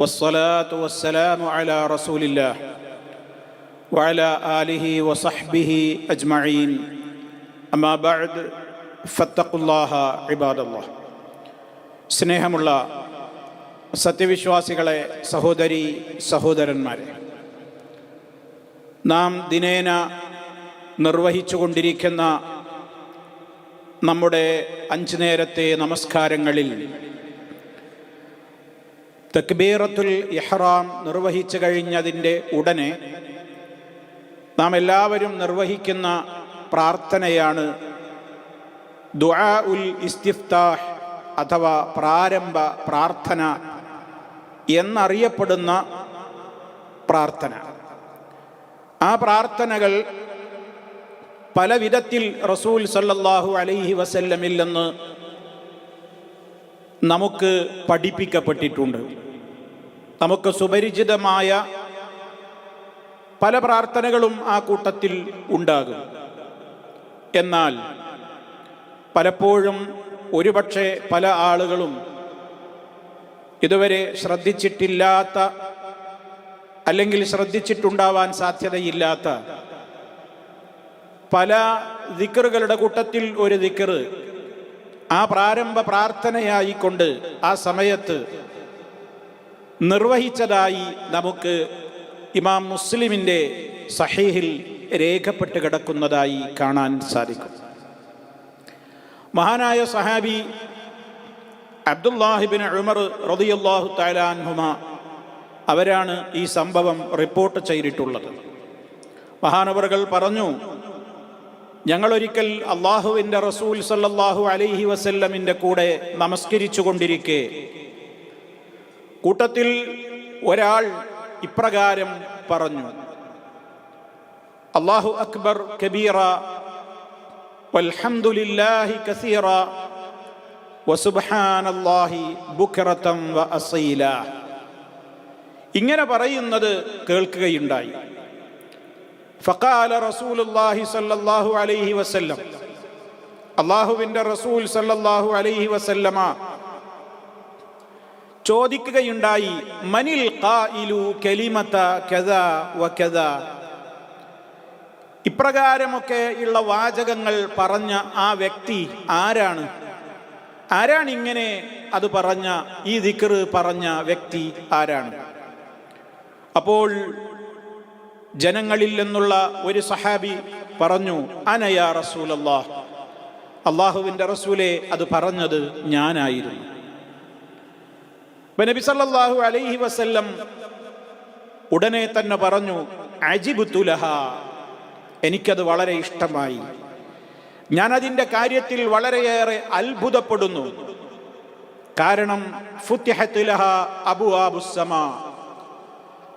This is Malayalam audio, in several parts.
والصلاة والسلام على رسول الله وعلى آله وصحبه أجمعين أما بعد فاتقوا الله عباد الله സ്നേഹമുള്ള സത്യവിശ്വാസികളെ സഹോദരി സഹോദരന്മാരെ നാം ദിനേന നിർവഹിച്ചുകൊണ്ടിരിക്കുന്ന നമ്മുടെ അഞ്ചു നേരത്തെ നമസ്കാരങ്ങളിൽ തക്ബീറത്തുൽ ഇഹ്റാം നിർവഹിച്ചു കഴിഞ്ഞതിന്റെ ഉടനെ നാം എല്ലാവരും നിർവഹിക്കുന്ന പ്രാർത്ഥനയാണ് ദുആ ഉൽ ഇസ്തിഫ്താഹ് അഥവാ പ്രാരംഭ പ്രാർത്ഥന എന്നറിയപ്പെടുന്ന പ്രാർത്ഥന. ആ പ്രാർത്ഥനകൾ പല വിധത്തിൽ റസൂൽ സല്ലല്ലാഹു അലൈഹി വസല്ലമിൽ നിന്ന് നമുക്ക് പഠിപ്പിക്കപ്പെട്ടിട്ടുണ്ട്. നമുക്ക് സുപരിചിതമായ പല പ്രാർത്ഥനകളും ആ കൂട്ടത്തിൽ ഉണ്ടാകും. എന്നാൽ പലപ്പോഴും ഒരുപക്ഷെ പല ആളുകളും ഇതുവരെ ശ്രദ്ധിച്ചിട്ടില്ലാത്ത അല്ലെങ്കിൽ ശ്രദ്ധിച്ചിട്ടുണ്ടാവാൻ സാധ്യതയില്ലാത്ത പല ദിക്കറുകളുടെ കൂട്ടത്തിൽ ഒരു ദിക്കറ് ആ പ്രാരംഭ പ്രാർത്ഥനയായിക്കൊണ്ട് ആ സമയത്ത് നിർവഹിച്ചതായി നമുക്ക് ഇമാം മുസ്ലിമിന്റെ സഹീഹിൽ രേഖപ്പെട്ട് കിടക്കുന്നതായി കാണാൻ സാധിക്കും. മഹാനായ സഹാബി അബ്ദുല്ലാഹിബിൻ ഉമർ റതിയല്ലാഹു താലാൻഹുമ അവരാണ് ഈ സംഭവം റിപ്പോർട്ട് ചെയ്തിട്ടുള്ളത്. മഹാനവറുകൾ പറഞ്ഞു ഞങ്ങളൊരിക്കൽ അള്ളാഹുവിന്റെ റസൂൽ സല്ലാഹു അലൈഹി വസല്ലമിന്റെ കൂടെ നമസ്കരിച്ചു കൊണ്ടിരിക്കെ കൂട്ടത്തിൽ ഒരാൾ ഇപ്രകാരം പറഞ്ഞു. അള്ളാഹു അക്ബർ കബീറ വൽഹംദുലില്ലാഹി കസീറ അസീല. ഇങ്ങനെ പറയുന്നത് കേൾക്കുകയുണ്ടായി. ഫഖാല റസൂലുള്ളാഹി സ്വല്ലല്ലാഹു അലൈഹി വസല്ലം. അള്ളാഹുവിന്റെ റസൂൽ സല്ലല്ലാഹു അലൈഹി വസല്ലമ ചോദിക്കുകയുണ്ടായി മനിൽ ഖായിലു കലിമത കദ വ കദ. ഇപ്രകാരമൊക്കെ ഉള്ള വാചകങ്ങൾ പറഞ്ഞ ആ വ്യക്തി ആരാണ്? ആരാണ് ഇങ്ങനെ അത് പറഞ്ഞ ഈ ദിക്ർ പറഞ്ഞ വ്യക്തി ആരാണ്? അപ്പോൾ ജനങ്ങളിൽ നിന്നുള്ള ഒരു സഹാബി പറഞ്ഞു അനയാ റസൂലല്ലാ അള്ളാഹുവിന്റെ റസൂലെ അത് പറഞ്ഞത് ഞാനായിരുന്നു. നബി സല്ലല്ലാഹു അലൈഹി വസല്ലം ഉടനെ തന്നെ പറഞ്ഞു അജിബുത്തുലഹ എനിക്കത് വളരെ ഇഷ്ടമായി. ഞാൻ അതിന്റെ കാര്യത്തിൽ വളരെയേറെ അത്ഭുതപ്പെടുന്നു. കാരണം ഫുത്തിഹത്തുലഹ അബു ആബുസമാ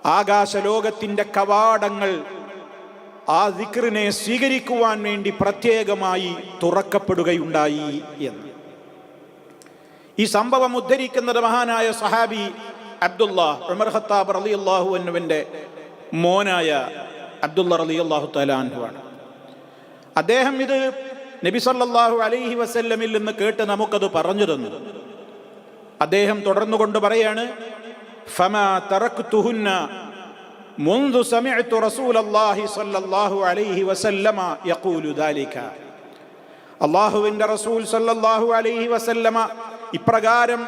ആകാശലോകത്തിന്റെ കവാടങ്ങൾ ആ ദിക്റിനെ സ്വീകരിക്കുവാൻ വേണ്ടി പ്രത്യേകമായി തുറക്കപ്പെടുകയുണ്ടായി എന്ന്. ഈ സംഭവം ഉദ്ധരിക്കുന്നത് മഹാനായ സഹാബി അബ്ദുള്ള ഉമർ അലി അള്ളാഹു എന്നുവിന്റെ മോനായ അബ്ദുള്ള അലി അള്ളാഹു തലാൻഹുവാണ് അദ്ദേഹം ഇത് നബി സല്ലാഹു അലൈഹി വസല്ലമിൽ നിന്ന് കേട്ട് നമുക്കത് പറഞ്ഞു തന്നു. അദ്ദേഹം തുടർന്നുകൊണ്ട് പറയാണ് ഫമാ തറക് തുഹുന്ന منذ سمعت رسول الله صلى الله عليه وسلم يقول ذلك അള്ളാഹുവിൻ്റെ റസൂൽ സല്ലല്ലാഹു അലൈഹി വസല്ലമ ഇപ്രകാരം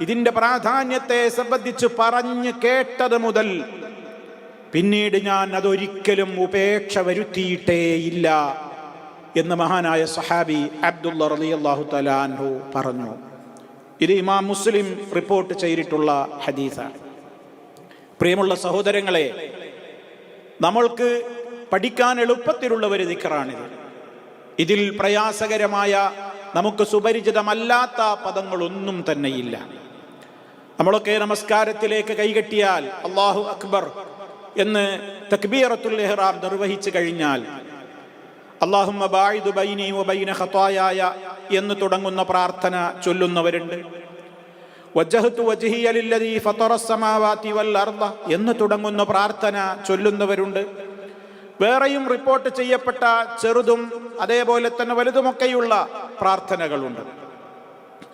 ഇതിൻ്റെ പ്രാധാന്യത്തെ സംബന്ധിച്ച് പറഞ്ഞ് കേട്ടത് മുതൽ പിന്നീട് ഞാൻ അതൊരിക്കലും ഉപേക്ഷ വരുത്തിയിട്ടേയില്ല എന്ന് മഹാനായ സഹാബി അബ്ദുള്ള റളിയല്ലാഹു തലാൻഹു പറഞ്ഞു ഇത് ഇമാം മുസ്ലിം റിപ്പോർട്ട് ചെയ്തിട്ടുള്ള ഹദീസാണ് പ്രിയമുള്ള സഹോദരങ്ങളെ നമ്മൾക്ക് പഠിക്കാൻ എളുപ്പത്തിലുള്ള ഒരു ദിക്കറാണിത്. ഇതിൽ പ്രയാസകരമായ നമുക്ക് സുപരിചിതമല്ലാത്ത പദങ്ങളൊന്നും തന്നെയില്ല. നമ്മളൊക്കെ നമസ്കാരത്തിലേക്ക് കൈകെട്ടിയാൽ അള്ളാഹു അക്ബർ എന്ന് തക്ബീറത്തുൽ ഇഹ്റാം നിർവഹിച്ചു കഴിഞ്ഞാൽ അള്ളാഹുബൈനി എന്ന് തുടങ്ങുന്ന പ്രാർത്ഥന ചൊല്ലുന്നവരുണ്ട്. എന്ന് തുടങ്ങുന്ന പ്രാർത്ഥന ചൊല്ലുന്നവരുണ്ട്. വേറെയും റിപ്പോർട്ട് ചെയ്യപ്പെട്ട ചെറുതും അതേപോലെ തന്നെ വലുതുമൊക്കെയുള്ള പ്രാർത്ഥനകളുണ്ട്.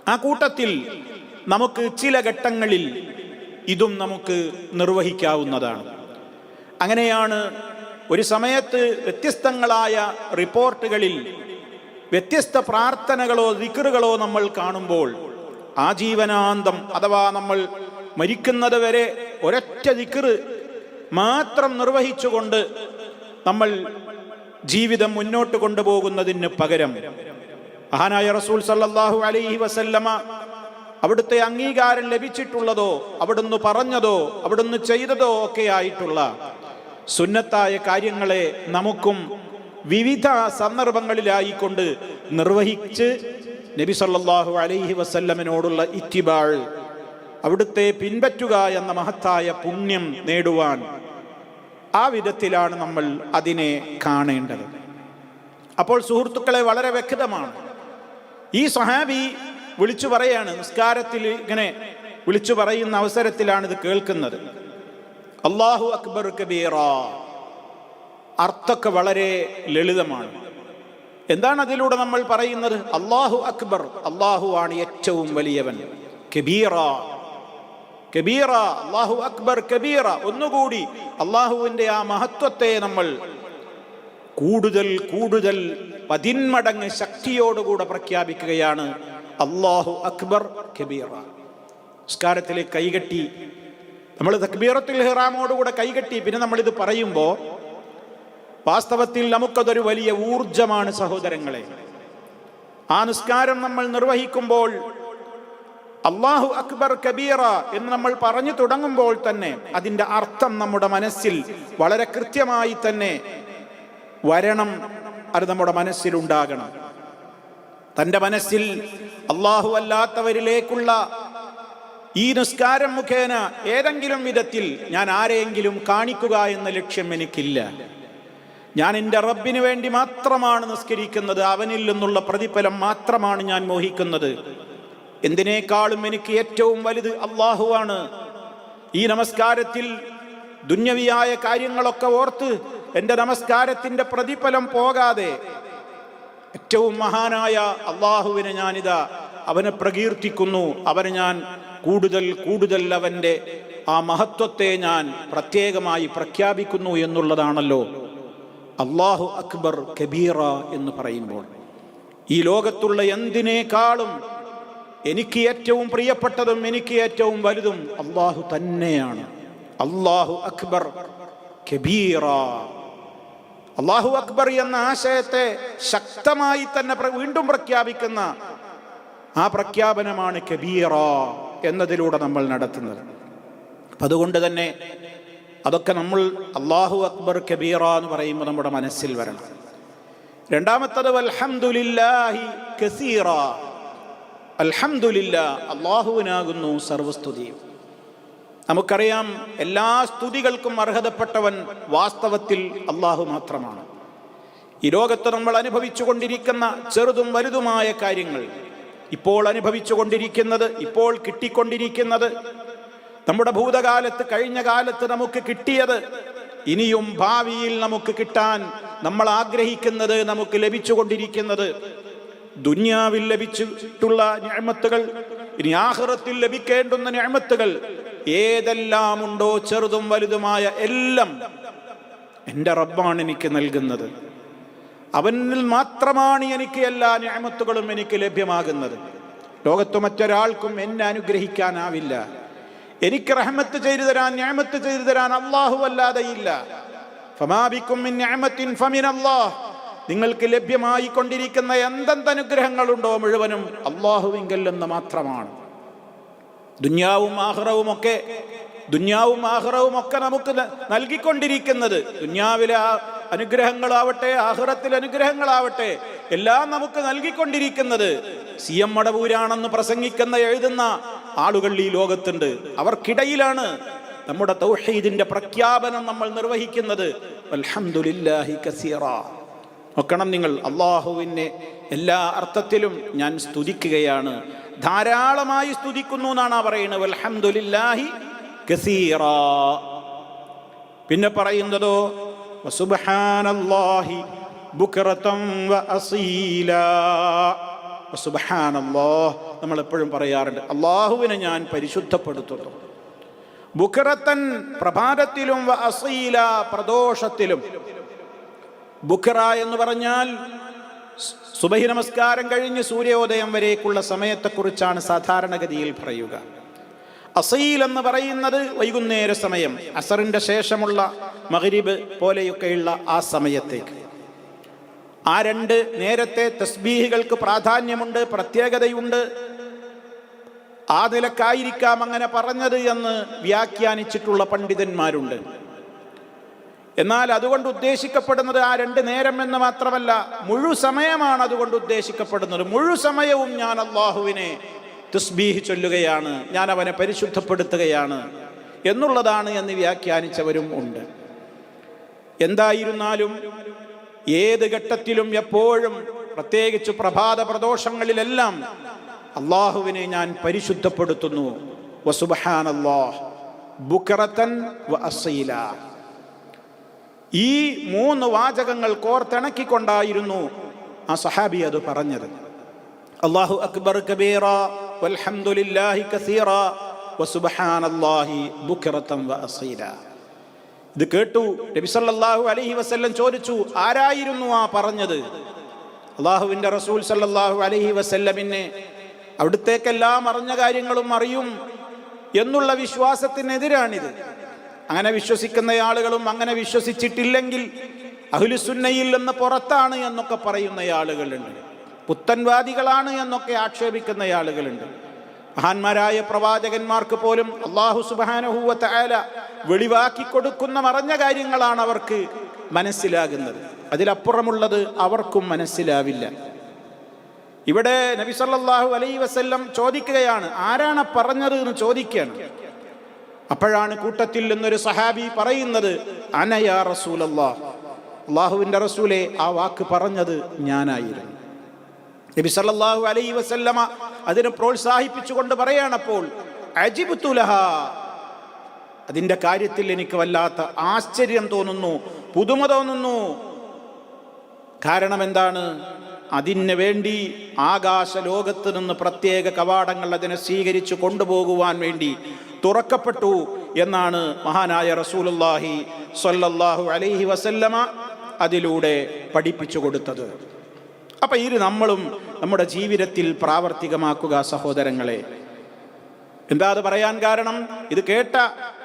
ആ കൂട്ടത്തിൽ നമുക്ക് ചില ഘട്ടങ്ങളിൽ ഇതും നമുക്ക് നിർവഹിക്കാവുന്നതാണ്. അങ്ങനെയാണ് ഒരു സമയത്ത് വ്യത്യസ്തങ്ങളായ റിപ്പോർട്ടുകളിൽ വ്യത്യസ്ത പ്രാർത്ഥനകളോ ദിക്കറുകളോ നമ്മൾ കാണുമ്പോൾ ആജീവനാന്തം അഥവാ നമ്മൾ മരിക്കുന്നത് വരെ ഒരൊറ്റ ദിക്കറ് മാത്രം നിർവഹിച്ചുകൊണ്ട് നമ്മൾ ജീവിതം മുന്നോട്ട് കൊണ്ടുപോകുന്നതിന് പകരം. മഹാനായ റസൂൽ സല്ലാഹു അലൈഹി വസല്ലമ അവിടുത്തെ അംഗീകാരം ലഭിച്ചിട്ടുള്ളതോ അവിടുന്ന് പറഞ്ഞതോ അവിടുന്ന് ചെയ്തതോ ഒക്കെ ആയിട്ടുള്ള സുന്നത്തായ കാര്യങ്ങളെ നമുക്കും വിവിധ സന്ദർഭങ്ങളിലായിക്കൊണ്ട് നിർവഹിച്ച് നബി സല്ലാഹു അലൈഹി വസല്ലമിനോടുള്ള ഇത്തിബാൾ അവിടുത്തെ പിൻപറ്റുക എന്ന മഹത്തായ പുണ്യം നേടുവാൻ ആ വിധത്തിലാണ് നമ്മൾ അതിനെ കാണേണ്ടത്. അപ്പോൾ സുഹൃത്തുക്കളെ വളരെ വ്യക്തമാണ്. ഈ സഹാബി വിളിച്ചു പറയാണ് നിസ്കാരത്തിൽ ഇങ്ങനെ വിളിച്ചു പറയുന്ന അവസരത്തിലാണ് ഇത് കേൾക്കുന്നത്. അള്ളാഹു അക്ബർ കബീറ. അർത്ഥമൊക്കെ വളരെ ലളിതമാണ്. എന്താണ് അതിലൂടെ നമ്മൾ പറയുന്നത്? അള്ളാഹു അക്ബർ. അള്ളാഹു ആണ് ഏറ്റവും വലിയവൻ. കബീറ. കബീറ. അള്ളാഹു അക്ബർ കബീറ. ഒന്നുകൂടി അള്ളാഹുവിന്റെ ആ മഹത്വത്തെ നമ്മൾ കൂടുതൽ കൂടുതൽ പതിന്മടങ്ങ് ശക്തിയോടുകൂടെ പ്രഖ്യാപിക്കുകയാണ് അള്ളാഹു അക്ബർ കബീറ. നിസ്കാരത്തിൽ കൈകെട്ടി. നമ്മൾ തക്ബീറത്തുൽ ഹിറാമോടുകൂടെ കൈകെട്ടി. പിന്നെ നമ്മളിത് പറയുമ്പോൾ വാസ്തവത്തിൽ നമുക്കതൊരു വലിയ ഊർജമാണ് സഹോദരങ്ങളെ. ആ നിസ്കാരം നമ്മൾ നിർവഹിക്കുമ്പോൾ അള്ളാഹു അക്ബർ കബീറ എന്ന് നമ്മൾ പറഞ്ഞു തുടങ്ങുമ്പോൾ തന്നെ അതിന്റെ അർത്ഥം നമ്മുടെ മനസ്സിൽ വളരെ കൃത്യമായി തന്നെ വരണം അത് നമ്മുടെ മനസ്സിലുണ്ടാകണം. തന്റെ മനസ്സിൽ അള്ളാഹു അല്ലാത്തവരിലേക്കുള്ള ഈ നിസ്കാരം മുഖേന ഏതെങ്കിലും വിധത്തിൽ ഞാൻ ആരെയെങ്കിലും കാണിക്കുക എന്ന ലക്ഷ്യം എനിക്കില്ല. ഞാൻ എന്റെ റബ്ബിന് വേണ്ടി മാത്രമാണ് നിസ്കരിക്കുന്നത് അവനിൽ നിന്നുള്ള പ്രതിഫലം മാത്രമാണ് ഞാൻ മോഹിക്കുന്നത്. എന്തിനേക്കാളും എനിക്ക് ഏറ്റവും വലുത് അള്ളാഹുവാണ് ഈ നമസ്കാരത്തിൽ ദുന്യവിയായ കാര്യങ്ങളൊക്കെ ഓർത്ത് എന്റെ നമസ്കാരത്തിന്റെ പ്രതിഫലം പോകാതെ ഏറ്റവും മഹാനായ അള്ളാഹുവിനെ ഞാനിതാ അവനെ പ്രകീർത്തിക്കുന്നു. അവനെ ഞാൻ കൂടുതൽ കൂടുതൽ അവന്റെ ആ മഹത്വത്തെ ഞാൻ പ്രത്യേകമായി പ്രഖ്യാപിക്കുന്നു എന്നുള്ളതാണല്ലോ. അള്ളാഹു അക്ബർ കബീറ എന്ന് പറയുമ്പോൾ ഈ ലോകത്തുള്ള എന്തിനേക്കാളും എനിക്ക് ഏറ്റവും പ്രിയപ്പെട്ടതും എനിക്ക് ഏറ്റവും വലുതും അള്ളാഹു തന്നെയാണ്. അള്ളാഹു അക്ബർ കബീറ. അള്ളാഹു അക്ബർ എന്ന ആശയത്തെ ശക്തമായി തന്നെ വീണ്ടും പ്രഖ്യാപിക്കുന്ന ആ പ്രഖ്യാപനമാണ് കബീറ എന്നതിലൂടെ നമ്മൾ നടത്തുന്നത്. അതുകൊണ്ട് തന്നെ അതൊക്കെ നമ്മൾ അള്ളാഹു അക്ബർ കബീറ എന്ന് പറയുമ്പോൾ നമ്മുടെ മനസ്സിൽ വരണം. രണ്ടാമത്തത് അൽഹംദുലില്ലാഹി കസീറ. അൽഹംദുലില്ല അള്ളാഹുവിനാകുന്നു സർവസ്തുതിയും നമുക്കറിയാം എല്ലാ സ്തുതികൾക്കും അർഹതപ്പെട്ടവൻ വാസ്തവത്തിൽ അള്ളാഹു മാത്രമാണ്. ഈ ലോകത്ത് നമ്മൾ അനുഭവിച്ചു കൊണ്ടിരിക്കുന്ന ചെറുതും വലുതുമായ കാര്യങ്ങൾ ഇപ്പോൾ അനുഭവിച്ചു കൊണ്ടിരിക്കുന്നത് ഇപ്പോൾ കിട്ടിക്കൊണ്ടിരിക്കുന്നത് നമ്മുടെ ഭൂതകാലത്ത് കഴിഞ്ഞ കാലത്ത് നമുക്ക് കിട്ടിയത് ഇനിയും ഭാവിയിൽ നമുക്ക് കിട്ടാൻ നമ്മൾ ആഗ്രഹിക്കുന്നത് നമുക്ക് ലഭിച്ചുകൊണ്ടിരിക്കുന്നത് ദുന്യാവിൽ ലഭിച്ചിട്ടുള്ള ഞാമത്തുകൾ ഇനി ആഹ്റത്തിൽ ലഭിക്കേണ്ടുന്ന ഞാമത്തുകൾ ഏതെല്ലാം ഉണ്ടോ ചെറുതും വലുതുമായ എല്ലാം എന്റെ റബ്ബാണ് എനിക്ക് നൽകുന്നത്. അവനിൽ മാത്രമാണ് എനിക്ക് എല്ലാ ഞാമത്തുകളും എനിക്ക് ലഭ്യമാകുന്നത്. ലോകത്ത് മറ്റൊരാൾക്കും എന്നെ അനുഗ്രഹിക്കാനാവില്ല. എനിക്ക് റഹ്മത്ത് ചെയ്തു തരാൻ ഞാമത്ത് ചെയ്തു തരാൻ അള്ളാഹു അല്ലാതെ ഇല്ല നിങ്ങൾക്ക് ലഭ്യമായി കൊണ്ടിരിക്കുന്ന എന്തെന്ത് അനുഗ്രഹങ്ങളുണ്ടോ മുഴുവനും അള്ളാഹുവിങ്കൽ എന്ന് മാത്രമാണ്. ദുന്യാവും ആഹ്റവും ഒക്കെ ദുന്യാവും ആഹ്റവും ഒക്കെ നമുക്ക് നൽകിക്കൊണ്ടിരിക്കുന്നത്. ദുന്യാവിലെ ആ അനുഗ്രഹങ്ങളാവട്ടെ ആഹ്റത്തിലെ അനുഗ്രഹങ്ങളാവട്ടെ എല്ലാം നമുക്ക് നൽകിക്കൊണ്ടിരിക്കുന്നത്. സി എം മടവൂരാണെന്ന് പ്രസംഗിക്കുന്ന എഴുതുന്ന ആളുകൾ ഈ ലോകത്തുണ്ട്. അവർക്കിടയിലാണ് നമ്മുടെ തൗഹീദിന്റെ പ്രഖ്യാപനം നമ്മൾ നിർവഹിക്കുന്നത്. അൽഹംദുലില്ലാഹി നോക്കണം നിങ്ങൾ അള്ളാഹുവിനെ എല്ലാ അർത്ഥത്തിലും ഞാൻ സ്തുതിക്കുകയാണ്. ധാരാളമായി സ്തുതിക്കുന്നു എന്നാണ് പറയുന്നത്. അൽഹംദുലില്ലാഹി പിന്നെ പറയുന്നതോ വസുബ്ഹാനല്ലാഹി ബുക്റതം വഅസീല വസുബ്ഹാനല്ലാഹ് നമ്മൾ എപ്പോഴും പറയാറുണ്ട് അള്ളാഹുവിനെ ഞാൻ പരിശുദ്ധപ്പെടുത്തുന്നു. ബുഖറത്തൻ പ്രഭാതത്തിലും അസീല പ്രദോഷത്തിലും. ബുഖറ എന്ന് പറഞ്ഞാൽ സുബഹി നമസ്കാരം കഴിഞ്ഞ് സൂര്യോദയം വരേക്കുള്ള സമയത്തെക്കുറിച്ചാണ് സാധാരണഗതിയിൽ പറയുക. അസീൽ എന്ന് പറയുന്നത് വൈകുന്നേര സമയം അസറിന്റെ ശേഷമുള്ള മഗ്രിബ് പോലെയൊക്കെയുള്ള ആ സമയത്തേക്ക്. ആ രണ്ട് നേരത്തെ തസ്ബീഹുകൾക്ക് പ്രാധാന്യമുണ്ട് പ്രത്യേകതയുണ്ട്. ആ നിലക്കായിരിക്കാം അങ്ങനെ പറഞ്ഞത് എന്ന് വ്യാഖ്യാനിച്ചിട്ടുള്ള പണ്ഡിതന്മാരുണ്ട്. എന്നാൽ അതുകൊണ്ട് ഉദ്ദേശിക്കപ്പെടുന്നത് ആ രണ്ട് നേരം എന്ന് മാത്രമല്ല മുഴു സമയമാണ് അതുകൊണ്ട് ഉദ്ദേശിക്കപ്പെടുന്നത്. മുഴു സമയവും ഞാൻ അള്ളാഹുവിനെ തുസ്ബീഹ് ചൊല്ലുകയാണ് ഞാൻ അവനെ പരിശുദ്ധപ്പെടുത്തുകയാണ് എന്നുള്ളതാണ് എന്ന് വ്യാഖ്യാനിച്ചവരും ഉണ്ട്. എന്തായിരുന്നാലും ഏത് ഘട്ടത്തിലും എപ്പോഴും പ്രത്യേകിച്ച് പ്രഭാത പ്രദോഷങ്ങളിലെല്ലാം അള്ളാഹുവിനെ ഞാൻ പരിശുദ്ധപ്പെടുത്തുന്നു. ബുക്കറത്തൻ ഈ മൂന്ന് വാചകങ്ങൾ കോർത്തിണക്കിക്കൊണ്ടായിരുന്നു ആ സഹാബി അത് പറഞ്ഞത്. അള്ളാഹു അക്ബർ കബീറ വൽഹംദുലില്ലാഹി കസീറ വസുബ്ഹാനല്ലാഹി ബുക്റതൻ വഅസീല ഇത് കേട്ടു. നബി അലഹി വസ്ല്ലം ചോദിച്ചു ആരായിരുന്നു ആ പറഞ്ഞത്? അള്ളാഹുവിന്റെ റസൂൽ സല്ലാഹു അലഹി വസല്ലമിനെ അവിടുത്തേക്കെല്ലാം അറിഞ്ഞ കാര്യങ്ങളും അറിയും എന്നുള്ള വിശ്വാസത്തിനെതിരാണിത്. അങ്ങനെ വിശ്വസിക്കുന്ന ആളുകളും അങ്ങനെ വിശ്വസിച്ചിട്ടില്ലെങ്കിൽ അഹുലുസുന്നയിൽ നിന്ന് പുറത്താണ് എന്നൊക്കെ പറയുന്ന ആളുകളുണ്ട്. പുത്തൻവാദികളാണ് എന്നൊക്കെ ആക്ഷേപിക്കുന്ന ആളുകളുണ്ട്. മഹാന്മാരായ പ്രവാചകന്മാർക്ക് പോലും അള്ളാഹു സുബാനഹൂവത്തായ വെളിവാക്കി കൊടുക്കുന്ന മറഞ്ഞ കാര്യങ്ങളാണ് അവർക്ക് മനസ്സിലാകുന്നത്. അതിലപ്പുറമുള്ളത് അവർക്കും മനസ്സിലാവില്ല. ഇവിടെ നബി സല്ലാഹു അലൈ വസ്ല്ലം ചോദിക്കുകയാണ് ആരാണ് പറഞ്ഞത് എന്ന് ചോദിക്കുകയാണ്? അപ്പോഴാണ് കൂട്ടത്തിൽ നിന്നൊരു സഹാബി പറയുന്നത് അനയാ റസൂൽ അള്ളാഹുവിന്റെ റസൂലെ ആ വാക്ക് പറഞ്ഞത് ഞാനായിരുന്നു. നബി സല്ലാഹു അലൈ വസല്ലമ അതിനെ പ്രോത്സാഹിപ്പിച്ചുകൊണ്ട് പറയാണപ്പോൾ അജിബുത്തുലഹ അതിന്റെ കാര്യത്തിൽ എനിക്ക് വല്ലാത്ത ആശ്ചര്യം തോന്നുന്നു പുതുമ തോന്നുന്നു. കാരണം എന്താണ്? അതിന് വേണ്ടി ആകാശ ലോകത്ത് നിന്ന് പ്രത്യേക കവാടങ്ങൾ അതിനെ സ്വീകരിച്ചു കൊണ്ടുപോകുവാൻ വേണ്ടി തുറക്കപ്പെട്ടു എന്നാണ് മഹാനായ റസൂലുല്ലാഹി സ്വല്ലല്ലാഹു അലൈഹി വസല്ലമ അതിലൂടെ പഠിപ്പിച്ചു കൊടുത്തത്. അപ്പൊ ഇത് നമ്മളും നമ്മുടെ ജീവിതത്തിൽ പ്രാവർത്തികമാക്കുക സഹോദരങ്ങളെ എന്താ അത് പറയാൻ കാരണം? ഇത് കേട്ട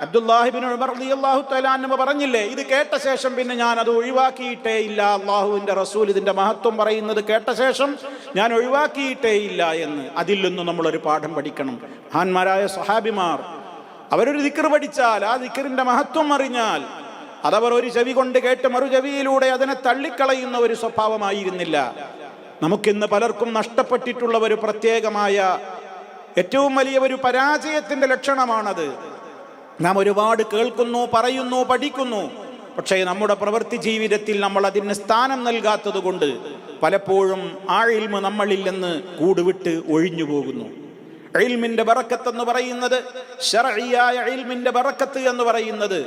അബ്ദുല്ലാഹിബിൻ അള്ളാഹു തലാന്ന് പറഞ്ഞില്ലേ ഇത് കേട്ട ശേഷം പിന്നെ ഞാൻ അത് ഒഴിവാക്കിയിട്ടേ ഇല്ല. അള്ളാഹുവിന്റെ റസൂൽ ഇതിന്റെ മഹത്വം പറയുന്നത് കേട്ട ശേഷം ഞാൻ ഒഴിവാക്കിയിട്ടേ ഇല്ല എന്ന്. അതിൽ നിന്ന് നമ്മളൊരു പാഠം പഠിക്കണം. മഹാന്മാരായ സഹാബിമാർ അവരൊരു ദിക്കർ പഠിച്ചാൽ ആ ദിക്കറിന്റെ മഹത്വം അറിഞ്ഞാൽ അതവർ ഒരു ചെവി കൊണ്ട് കേട്ട് മറു ചെവിയിലൂടെ അതിനെ തള്ളിക്കളയുന്ന ഒരു സ്വഭാവമായിരുന്നില്ല. നമുക്കിന്ന് പലർക്കും നഷ്ടപ്പെട്ടിട്ടുള്ള ഒരു പ്രത്യേകമായ ഏറ്റവും വലിയ ഒരു പരാജയത്തിന്റെ ലക്ഷണമാണത്. നാം ഒരുപാട് കേൾക്കുന്നു പറയുന്നു പഠിക്കുന്നു. പക്ഷേ നമ്മുടെ പ്രവൃത്തി ജീവിതത്തിൽ നമ്മൾ അതിന് സ്ഥാനം നൽകാത്തത് കൊണ്ട് പലപ്പോഴും ആ ഇൽമ നമ്മളിൽ നിന്ന് കൂടുവിട്ട് ഒഴിഞ്ഞു പോകുന്നു. ഇൽമിന്റെ ബറക്കത്ത് എന്ന് പറയുന്നത് ഷറിയായ ഇൽമിന്റെ ബറക്കത്ത് എന്ന് പറയുന്നത്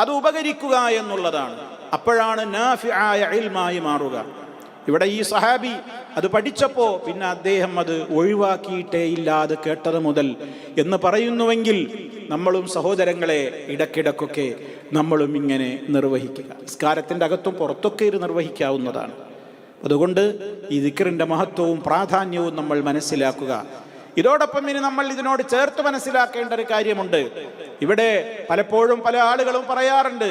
അത് ഉപകരിക്കുക എന്നുള്ളതാണ്. അപ്പോഴാണ് നാഫിആയ ഇൽമായി മാറുക. ഇവിടെ ഈ സഹാബി അത് പഠിച്ചപ്പോ പിന്നെ അദ്ദേഹം അത് ഒഴിവാക്കിയിട്ടേ ഇല്ല അത് കേട്ടത് മുതൽ എന്ന് പറയുന്നുവെങ്കിൽ നമ്മളും സഹോദരങ്ങളെ ഇടക്കിടക്കൊക്കെ നമ്മളും ഇങ്ങനെ നിർവഹിക്കുക. നിസ്കാരത്തിന്റെ അകത്തും പുറത്തൊക്കെ ഇത് നിർവഹിക്കാവുന്നതാണ്. അതുകൊണ്ട് ഈ ദിക്കറിന്റെ മഹത്വവും പ്രാധാന്യവും നമ്മൾ മനസ്സിലാക്കുക. ഇതോടൊപ്പം ഇനി നമ്മൾ ഇതിനോട് ചേർത്ത് മനസ്സിലാക്കേണ്ട ഒരു കാര്യമുണ്ട്. ഇവിടെ പലപ്പോഴും പല ആളുകളും പറയാറുണ്ട്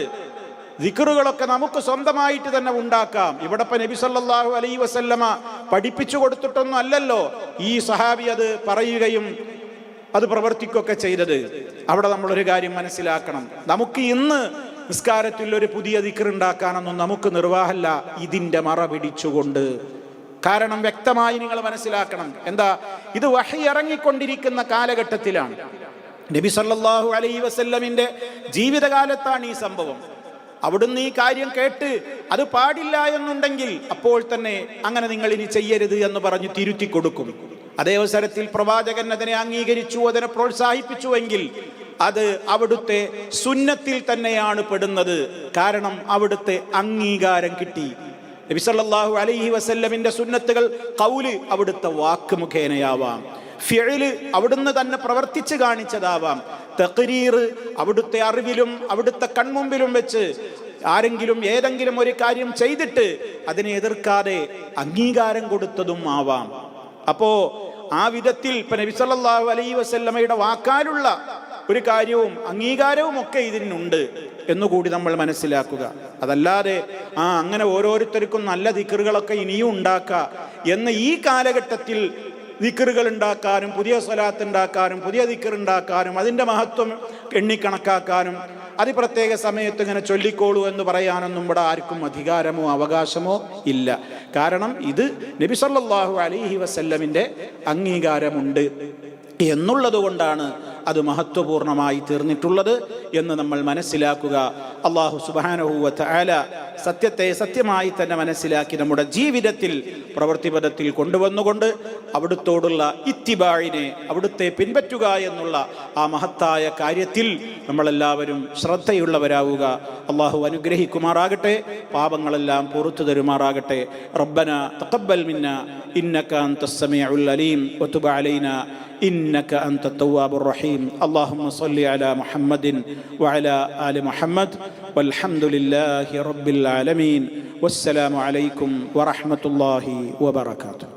ദിക്കറുകളൊക്കെ നമുക്ക് സ്വന്തമായിട്ട് തന്നെ ഉണ്ടാക്കാം. ഇവിടെ ഇപ്പൊ നബി സല്ലാഹു അലൈ വസല്ലമ പഠിപ്പിച്ചു കൊടുത്തിട്ടൊന്നും അല്ലല്ലോ. ഈ സഹാബി അത് പറയുകയും അത് പ്രവർത്തിക്കുകയൊക്കെ ചെയ്തത്. അവിടെ നമ്മളൊരു കാര്യം മനസ്സിലാക്കണം. നമുക്ക് ഇന്ന് നിസ്കാരത്തിൽ ഒരു പുതിയ ദിക്കർ ഉണ്ടാക്കാനൊന്നും നമുക്ക് നിർവാഹമല്ല ഇതിന്റെ മറ പിടിച്ചുകൊണ്ട്. കാരണം വ്യക്തമായി നിങ്ങൾ മനസ്സിലാക്കണം. എന്താ? ഇത് വഹി ഇറങ്ങിക്കൊണ്ടിരിക്കുന്ന കാലഘട്ടത്തിലാണ്. നബി സല്ലാഹു അലൈ വസല്ലമിന്റെ ജീവിതകാലത്താണ് ഈ സംഭവം. അവിടുന്ന് ഈ കാര്യം കേട്ട് അത് പാടില്ല എന്നുണ്ടെങ്കിൽ അപ്പോൾ തന്നെ അങ്ങനെ നിങ്ങൾ ഇനി ചെയ്യരുത് എന്ന് പറഞ്ഞ് തിരുത്തി കൊടുക്കും. അതേ അവസരത്തിൽ പ്രവാചകൻ അതിനെ അംഗീകരിച്ചു അതിനെ പ്രോത്സാഹിപ്പിച്ചുവെങ്കിൽ അത് അവിടുത്തെ സുന്നത്തിൽ തന്നെയാണ് പെടുന്നത്. കാരണം അവിടുത്തെ അംഗീകാരം കിട്ടി. നബി സല്ലല്ലാഹു അലൈഹി വസല്ലമിന്റെ സുന്നത്തുകൾ കൗൽ അവിടുത്തെ വാക്ക് മുഖേനയാവാം. ഫിഴൽ അവിടുന്ന് തന്നെ പ്രവർത്തിച്ച് കാണിച്ചതാവാം. തഖരീർ അവിടുത്തെ അറിവിലും അവിടുത്തെ കൺമുമ്പിലും വെച്ച് ആരെങ്കിലും ഏതെങ്കിലും ഒരു കാര്യം ചെയ്തിട്ട് അതിനെ എതിർക്കാതെ അംഗീകാരം കൊടുത്തതും ആവാം. അപ്പോ ആ വിധത്തിൽ ഇപ്പൊ നബി സല്ലല്ലാഹു അലൈഹി വസല്ലമയുടെ വാക്കാലുള്ള ഒരു കാര്യവും അംഗീകാരവും ഒക്കെ ഇതിനുണ്ട് എന്നുകൂടി നമ്മൾ മനസ്സിലാക്കുക. അതല്ലാതെ ആ അങ്ങനെ ഓരോരുത്തർക്കും നല്ല ദിക്കറുകളൊക്കെ ഇനിയും ഉണ്ടാക്കുക എന്ന് ഈ കാലഘട്ടത്തിൽ ദിക്കറുകൾ ഉണ്ടാക്കാനും പുതിയ സ്വലാത്ത് ഉണ്ടാക്കാനും പുതിയ ദിക്കർ ഉണ്ടാക്കാനും അതിന്റെ മഹത്വം എണ്ണിക്കണക്കാക്കാനും അതിപ്രത്യേക സമയത്ത് ഇങ്ങനെ ചൊല്ലിക്കോളൂ എന്ന് പറയാനൊന്നും ഇവിടെ ആർക്കും അധികാരമോ അവകാശമോ ഇല്ല. കാരണം ഇത് നബി സല്ലാഹു അലിഹി വസല്ലമിന്റെ അംഗീകാരമുണ്ട് എന്നുള്ളത് കൊണ്ടാണ് അത് മഹത്വപൂർണമായി തീർന്നിട്ടുള്ളത് എന്ന് നമ്മൾ മനസ്സിലാക്കുക. അള്ളാഹു സുബാനഹുവ ആല സത്യത്തെ സത്യമായി തന്നെ മനസ്സിലാക്കി നമ്മുടെ ജീവിതത്തിൽ പ്രവൃത്തിപഥത്തിൽ കൊണ്ടുവന്നുകൊണ്ട് അവിടുത്തോടുള്ള ഇത്തിബാഴിനെ അവിടുത്തെ പിൻപറ്റുക എന്നുള്ള ആ മഹത്തായ കാര്യത്തിൽ നമ്മളെല്ലാവരും ശ്രദ്ധയുള്ളവരാവുക. അള്ളാഹു അനുഗ്രഹിക്കുമാറാകട്ടെ പാപങ്ങളെല്ലാം പുറത്തു തരുമാറാകട്ടെ. റബ്ബന തക്കബൽ മിന്ന ഇന്നക അൻതസ് അലീം വതുബ് അലൈന. إنك أنت التواب الرحيم. اللهم صل على محمد وعلى آل محمد. والحمد لله رب العالمين. والسلام عليكم ورحمة الله وبركاته.